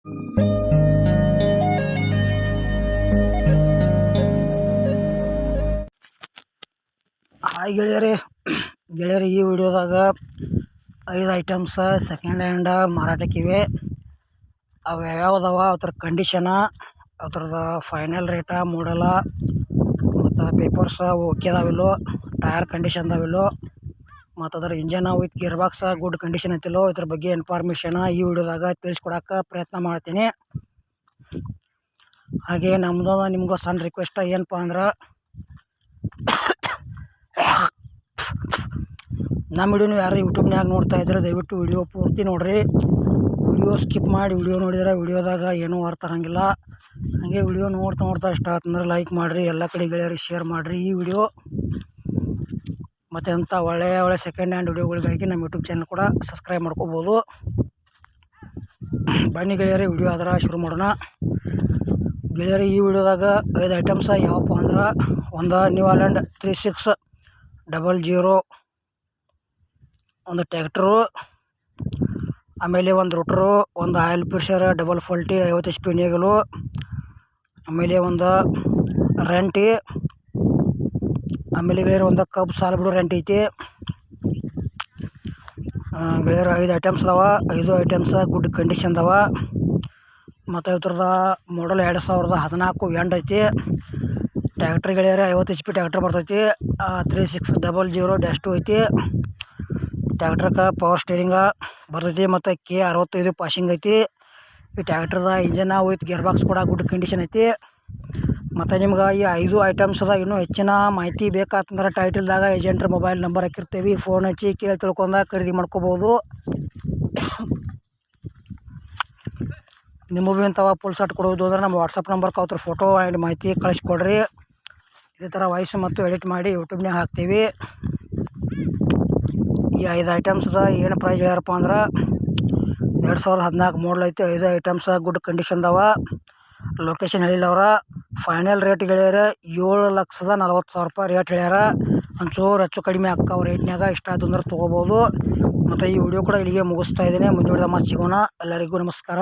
Hi ಗೆಳೆಯರೇ. ಗೆಳೆಯರು, ಈ ವಿಡಿಯೋದಾಗ ಐದು ಐಟಮ್ಸ ಸೆಕೆಂಡ್ ಹ್ಯಾಂಡ ಮಾರಾಟಕ್ಕಿವೆ. ಅವು ಯಾವ್ಯಾವ್ದವ? ಅವ್ರ ಕಂಡೀಷನ ಅದ್ರದ್ದು ಫೈನಲ್ ರೇಟ ಮೂಡಲ ಮತ್ತು ಪೇಪರ್ಸ ಓಕೆ ಅದಾವಿಲ್ಲೋ? ಟಯರ್ ಕಂಡೀಷನ್ ಅದಾವಿಲ್ಲೋ? ಮತ್ತು ಅದರ engine with gear box good condition ಐತಿಲ್ಲೋ, ಇದ್ರ ಬಗ್ಗೆ ಇನ್ಫಾರ್ಮೇಷನ ಈ ವಿಡಿಯೋದಾಗ ತಿಳಿಸ್ಕೊಡಕ್ಕೆ ಪ್ರಯತ್ನ ಮಾಡ್ತೀನಿ. ಹಾಗೆ ನಮ್ಮದು ನಿಮ್ಗೆ ಸಣ್ಣ ರಿಕ್ವೆಸ್ಟ್ ಏನಪ್ಪ ಅಂದ್ರೆ, ನಮ್ಮ ವಿಡಿಯೋನು ಯಾರು ಯೂಟ್ಯೂಬ್ನಾಗ ನೋಡ್ತಾ ಇದ್ರೆ ದಯವಿಟ್ಟು ವಿಡಿಯೋ ಪೂರ್ತಿ ನೋಡ್ರಿ. ವಿಡಿಯೋ ಸ್ಕಿಪ್ ಮಾಡಿ ವಿಡಿಯೋ ನೋಡಿದ್ರೆ ವಿಡಿಯೋದಾಗ ಏನೂ ಅರ್ಥ ಆಗಂಗಿಲ್ಲ. ಹಾಗೆ ವಿಡಿಯೋ ನೋಡ್ತಾ ನೋಡ್ತಾ ಇಷ್ಟ ಆಯ್ತಂದ್ರೆ ಲೈಕ್ ಮಾಡಿರಿ, ಎಲ್ಲ ಕಡೆ ಗೆಳೆಯರಿಗೆ ಶೇರ್ ಮಾಡಿರಿ ಈ ವಿಡಿಯೋ. ಮತ್ತು ಅಂಥ ಒಳ್ಳೆಯ ಒಳ್ಳೆಯ ಸೆಕೆಂಡ್ ಹ್ಯಾಂಡ್ ವಿಡಿಯೋಗಳಿಗಾಗಿ ನಮ್ಮ ಯೂಟ್ಯೂಬ್ ಚಾನಲ್ ಕೂಡ ಸಬ್ಸ್ಕ್ರೈಬ್ ಮಾಡ್ಕೋಬೋದು. ಬನ್ನಿ ಗೆಳೆಯರಿ ವಿಡಿಯೋ ಅದರ ಶುರು ಮಾಡೋಣ. ಗೆಳೆಯರಿ, ಈ ವಿಡಿಯೋದಾಗ ಐದು ಐಟಮ್ಸ ಯಾವಪ್ಪ ಅಂದ್ರೆ ಒಂದು New Holland three six double zero ಒಂದು ಟ್ಯಾಕ್ಟ್ರು ಆಮೇಲೆ ಒಂದು ರೋಟ್ರು ಒಂದು ಆಯಿಲ್ ಪ್ರೆಷರ್ ಡಬಲ್ ಫಾಲ್ಟಿ ಐವತ್ತು ಎಚ್ ಪಿ ಆಮೇಲೆ ಒಂದು ರೆಂಟಿ ಆಮೇಲೆ ಗೆಳೆಯರು ಒಂದು ಕಬ್ಬು ಸಾಲ ಬಿಡೋ ರೆಂಟ್ ಐತಿ. ಗೆಳೆಯರು ಐದು ಐಟಮ್ಸ್ ಅದಾವ. ಐದು ಐಟಮ್ಸ ಗುಡ್ ಕಂಡೀಷನ್ ಅದಾವ. ಮತ್ತು ಇದ್ರದ ಮಾಡಲ್ ಎರಡು ಸಾವಿರದ ಹದಿನಾಲ್ಕು ಎಂಡ್ ಐತಿ. ಟ್ಯಾಕ್ಟ್ರ್ ಗೆಳೆಯರು ಐವತ್ತು ಎಚ್ ಪಿ ಟ್ಯಾಕ್ಟ್ರ್ ಬರ್ತೈತಿ. Three six double zero dash two ಐತಿ. ಟ್ಯಾಕ್ಟ್ರಕ್ಕೆ ಪವರ್ ಸ್ಟೇರಿಂಗ ಬರ್ತೈತಿ ಮತ್ತು ಕೆ ಅರವತ್ತೈದು ಪಾಸಿಂಗ್ ಐತಿ. ಈ ಟ್ಯಾಕ್ಟ್ರದ ಇಂಜನ ವಿತ್ ಗೇರ್ ಬಾಕ್ಸ್ ಕೂಡ ಗುಡ್ ಕಂಡೀಷನ್ ಐತಿ. ಮತ್ತು ನಿಮ್ಗೆ ಈ ಐದು ಐಟಮ್ಸ್ದಾಗ ಇನ್ನೂ ಹೆಚ್ಚಿನ ಮಾಹಿತಿ ಬೇಕಾತಂದ್ರೆ ಟೈಟಲ್ದಾಗ ಏಜೆಂಟ್ರ ಮೊಬೈಲ್ ನಂಬರ್ ಹಾಕಿರ್ತೀವಿ. ಫೋನ್ ಹಚ್ಚಿ ಕೇಳಿ ತಿಳ್ಕೊಂಡ ಖರೀದಿ ಮಾಡ್ಕೋಬೋದು. ನಿಮಗೂ ಇಂಥವ ಫುಲ್ ಸಟ್ ಕೊಡೋದು ಅಂದ್ರೆ ನಮ್ಮ ವಾಟ್ಸಪ್ ನಂಬರ್ ಅವ್ರ ಫೋಟೋ ಆ್ಯಂಡ್ ಮಾಹಿತಿ ಕಳಿಸ್ಕೊಡ್ರಿ. ಇದೇ ಥರ ವಾಯ್ಸ್ ಮತ್ತು ಎಡಿಟ್ ಮಾಡಿ ಯೂಟ್ಯೂಬ್ನಾಗ ಹಾಕ್ತೀವಿ. ಈ ಐದು ಐಟಮ್ಸ್ದ ಏನು ಪ್ರೈಸ್ ಹೇಳ್ಯಾರಪ್ಪ ಅಂದ್ರೆ ಎರಡು ಸಾವಿರದ ಹದಿನಾಲ್ಕು ಐತಿ. ಐದು ಐಟಮ್ಸ ಗುಡ್ ಕಂಡೀಷನ್ ಅದಾವ ಲೊಕೇಶನ್ ಹೇಳಿಲ್ಲ ಅವ್ರ. ಫೈನಲ್ ರೇಟ್ ಹೇಳ್ಯಾರ ಏಳು ಲಕ್ಷದ ನಲ್ವತ್ತು ಸಾವಿರ ರೂಪಾಯಿ ರೇಟ್ ಹೇಳ್ಯಾರ ಒಂಚೂರು ಹೆಚ್ಚು ಕಡಿಮೆ ಅಕ್ಕಾವ ರೇಟ್ನಾಗ ಇಷ್ಟ ಆಯ್ತು ಅಂದ್ರೆ ತೊಗೋಬೋದು. ಮತ್ತು ಈ ವಿಡಿಯೋ ಕೂಡ ಇಲ್ಲಿಗೆ ಮುಗಿಸ್ತಾ ಇದ್ದೀನಿ. ಮುಂದೆ ಮತ್ತೆ ಸಿಗೋಣ. ಎಲ್ಲರಿಗೂ ನಮಸ್ಕಾರ.